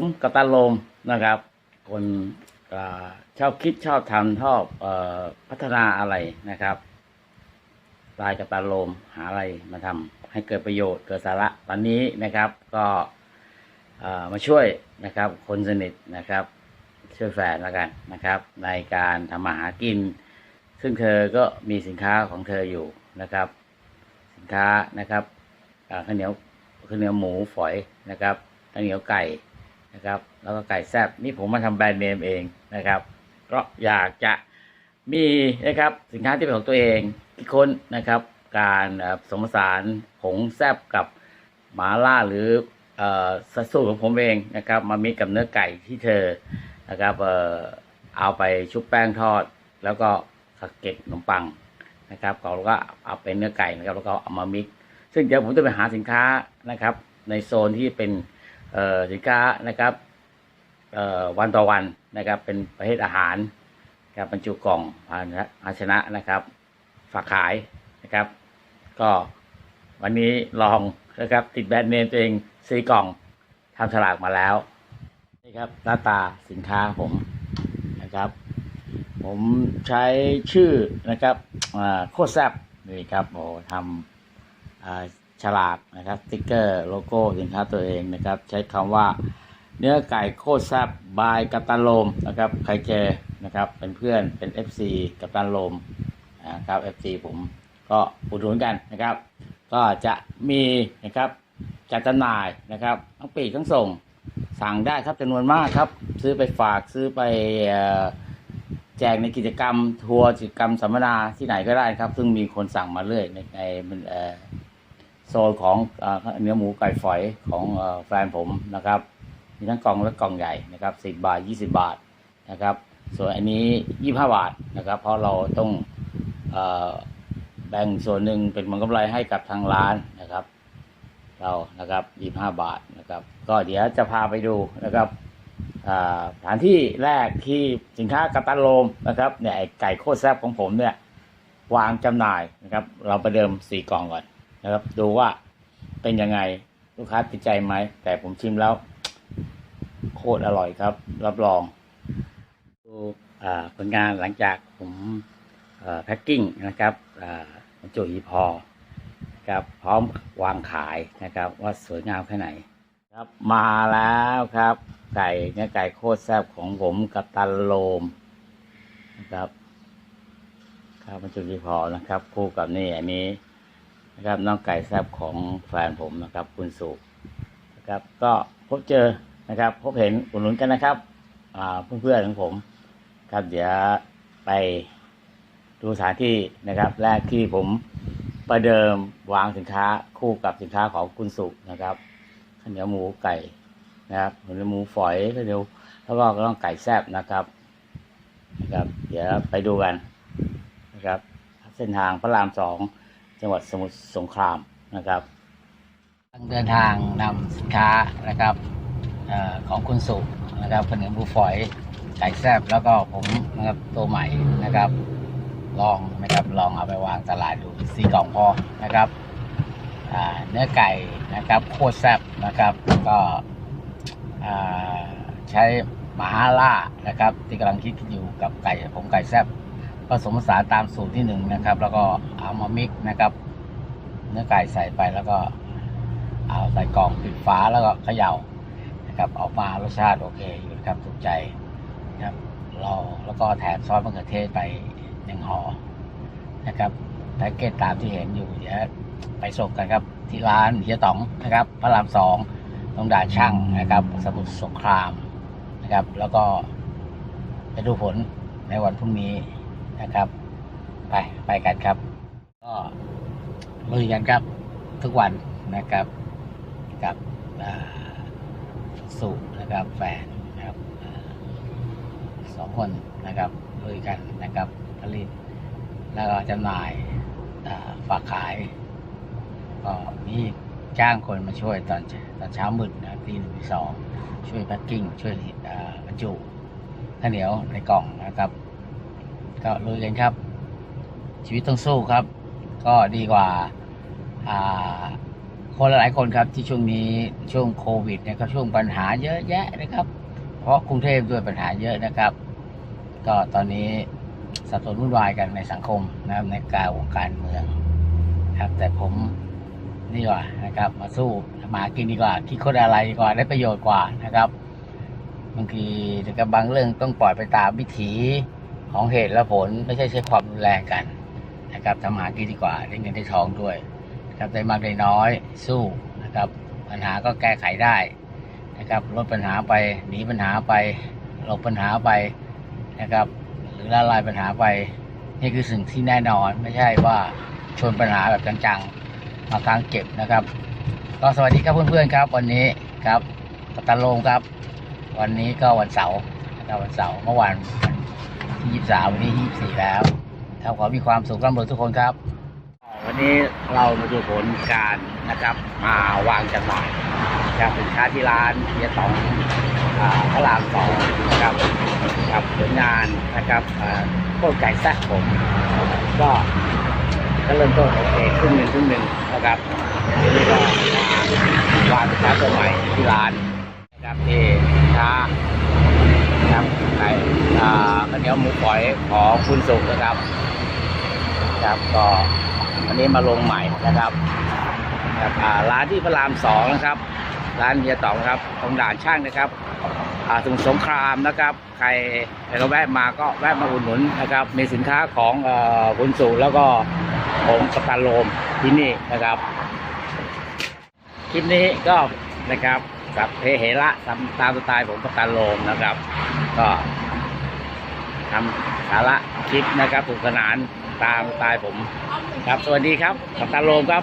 ผมกัปตันโลมนะครับ คนอชอบคิดชอบทำชอบอพัฒนาอะไรนะครับลายกัปตันโลมหาอะไรมาทำให้เกิดประโยชน์เกิดสาระตอนนี้นะครับ ก็มาช่วยนะครับ คนสนิทนะครับ ช่วยแฟนแล้วกันนะครับ ในการทำมาหากิน ซึ่งเธอก็มีสินค้าของเธออยู่นะครับ สินค้านะครับข้าวเหนียวข้าวเหนียวหมูฝอยนะครับข้าวเหนียวไก่ นะครับ แล้วก็ไก่แซบนี่ผมมาทำแบรนด์เนมเองนะครับก็อยากจะมีนะครับสินค้าที่เป็นของตัวเองคิดค้นนะครับ การสมสานผงแซบกับหมาล่าหรืออสัดส่วนของผมเองนะครับ มามิกกับเนื้อไก่ที่เธอนะครับเออเอาไปชุบแป้งทอด แล้วก็สะเก็ดขนมปังนะครับเราก็เอาเป็นเนื้อไก่นะครับแล้วก็เอามามิกซ์ซึ่งเดี๋ยวผมจะไปหาสินค้านะครับ ในโซนที่เป็น สินค้านะครับวันต่อวันนะครับเป็นประเภทอาหารครับบรรจุกล่องภาชนะภาชนะนะครับ ฝากขายนะครับ ก็วันนี้ลองนะครับติดแบรนด์เนมตัวเองซีกล่องทำฉลากมาแล้วนี่ครับหน้าตาสินค้าผมนะครับ ผมใช้ชื่อนะครับโคตรแซบนี่ครับโอ้ทำ ฉลากนะครับสติ๊กเกอร์โลโก้สินค้าตัวเองนะครับ ใช้คำว่า เนื้อไก่โคตรแซบบายกัปตันลมนะครับใครเจอนะครับ เป็นเพื่อนเป็น FC กัปตันลมนะครับ FC ผมก็อุดหนุนกันนะครับ ก็จะมีนะครับจัดจำหน่ายนะครับทั้งปีกทั้งส่งสั่งได้ครับจำนวนมากครับ ซื้อไปฝากซื้อไปแจกในกิจกรรม ทัวร์กิจกรรมสัมมนาที่ไหนก็ได้ครับ ซึ่งมีคนสั่งมาเรื่อยในใน โซนของเอ่อเนื้อหมูไก่ฝอยของอแฟนผมนะครับมีทั้งกล่องและกล่องใหญ่นะครับสิบาทยี่สิบาทนะครับ ส่วนอันนี้ยี่ห้าบาทนะครับ เพราะเราต้องอแบ่งส่วนหนึ่งเป็นผลกำไรให้กับทางร้านนะครับ เรานะครับยี่ห้าบาทนะครับ ก็เดี๋ยวจะพาไปดูนะครับสถานที่แรกที่สินค้ากัปตันโลมนะครับเนี่ยไอ้ไก่โคตรแซ่บของผมเนี่ยวางจำหน่ายนะครับ เราประเดิมสี่กล่องก่อน นะครับ ดูว่าเป็นยังไงลูกค้าติดใจไหม แต่ผมชิมแล้ว โคตรอร่อยครับ รับรองดูผลงานหลังจากผมแพ็กกิ้งนะครับบรรจุหีพอครับพร้อมวางขายนะครับ ว่าสวยงามแค่ไหน ครับมาแล้วครับ ไก่เนื้อไก่โคตรแซ่บของผมกับตันโลมนะครับครับมันจุดที่พอนะครับ คู่กับนี่อันนี้ นะครับน้องไก่แซ่บของแฟนผมนะครับ คุณสุนะครับ ก็พบเจอนะครับ พบเห็นอุดหนุนกันนะครับอ่าเพื่อนๆของผมครับเดี๋ยวไปดูสถานที่นะครับ แรกที่ผมประเดิมวางสินค้าคู่กับสินค้าของคุณสุนะครับข้าวเหนียวหมูไก่นะครับข้าวเหนียวหมูฝอยข้าวเหนียวแล้วก็ต้องไก่แซบนะครับนะครับ เดี๋ยวไปดูกันนะครับ เส้นทางพระรามสอง จังหวัดสมุทรสงครามนะครับเดินทางนำสินค้านะครับอของคุณสุนะครับข้าวเนียวหมูฝอยไก่แซบแล้วก็ผมนะครับตัวใหม่นะครับ ลองนะครับลองเอาไปวางตลาดดูสี่กล่องพอนะครับเนื้อไก่นะครับโคตรแซบนะครับก็ใช้หมาล่านะครับ ที่กำลังคิดอยู่กับไก่ผมไก่แซบ ผสมผสานตามสูตรที่หนึ่งนะครับ แล้วก็เอามามิกนะครับ เนื้อไก่ใส่ไปแล้วก็เอาใส่กล่องปิดฝาแล้วก็เขย่านะครับออกมารสชาติโอเคอยู่นะครับถูกใจนะครับเราแล้วก็แถมซอสมะเขือเทศไปหนึ่งห่อนะครับแพ็กเกจตามที่เห็นอยู่เดี๋ยวไปส่งกันครับ ที่ร้านเฮียต๋องนะครับ พระรามสองตรงด่านช่างนะครับ สมุทรสงครามนะครับ แล้วก็จะดูผลในวันพรุ่งนี้ นะครับ ไปไปกันครับ ก็ลุยกันครับทุกวันนะครับกับสุนะครับแฟนนะครับสองคนนะครับลุยกันนะครับผลิต แล้วก็จำหน่ายฝากขายก็มีจ้างคนมาช่วยตอนตอนเช้ามืดนะตีหนึ่งตีสองช่วยแพ็คกิ้งช่วยบรรจุข้าวเหนียวในกล่องนะครับ ก็ลุยกันครับ ชีวิตต้องสู้ครับ ก็ดีกว่าอ่าคนหลายคนครับที่ช่วงนี้ช่วงโควิดเนี่ยก็ช่วงปัญหาเยอะแยะนะครับ เพราะกรุงเทพด้วยปัญหาเยอะนะครับ ก็ตอนนี้สับสนวุ่นวายกันในสังคมนะครับในการวงการเมืองครับ แต่ผมนี่ว่านะครับ มาสู้มากินดีกว่า คิดคนอะไรดีกว่าได้ประโยชน์กว่านะครับบางทีนะครับบางเรื่องต้องปล่อยไปตามวิถี ของเหตุและผลไม่ใช่ใช้ความรุนแรงกันนะครับทำหากินดีกว่าได้เงินได้ทองด้วยนะครับได้มากได้น้อยสู้นะครับปัญหาก็แก้ไขได้นะครับลดปัญหาไปหนีปัญหาไปหลบปัญหาไปนะครับ หรือละลายปัญหาไป นี่คือสิ่งที่แน่นอนไม่ใช่ว่าชนปัญหาแบบจังๆมาค้างเก็บนะครับ ก็สวัสดีครับเพื่อนๆครับ วันนี้ครับตันโลมครับ วันนี้ก็วันเสาร์นะครับวันเสาร์เมื่อวานวัน ยี่สามวันนี้ยี่สี่แล้วครับขอมีความสุขร่ำรวยทุกคนครับ วันนี้เรามาดูผลการนะครับ มาวางจำหน่ายนะครับสินค้าที่ร้านเฮียตองพระรามสองนะครับกับผลงานนะครับโคตรไก่แซ่บผม ก็ก็เริ่มต้นโอเคครึ่งหนึ่งครึ่งหนึ่งนะครับนี้ก็มาวางสินค้าตัวใหม่ที่ร้านนะครับที่สินค้า นะครับไก่อ่าข้าวเหนียวหมูฝอยของคุณสุขนะครับ ครับก็วันนี้มาลงใหม่นะครับครับอ่าร้านที่พระรามสองนะครับ ร้านเฮียต๋องครับตรงด่านช่างนะครับอ่าสมุทรสงครามนะครับ ใครใครก็แวะมาก็แวะมาอุดหนุนนะครับ มีสินค้าของเอ่อคุณสุแล้วก็ผมกัปตันโลมที่นี่นะครับคลิปนี้ก็นะครับสับเพเหระตามสไตล์ผมกัปตันโลมนะครับ ก็ทำสาระคลิปนะครับสนุกสนานตามสไตล์ผม ครับสวัสดีครับกัปตันโลมครับ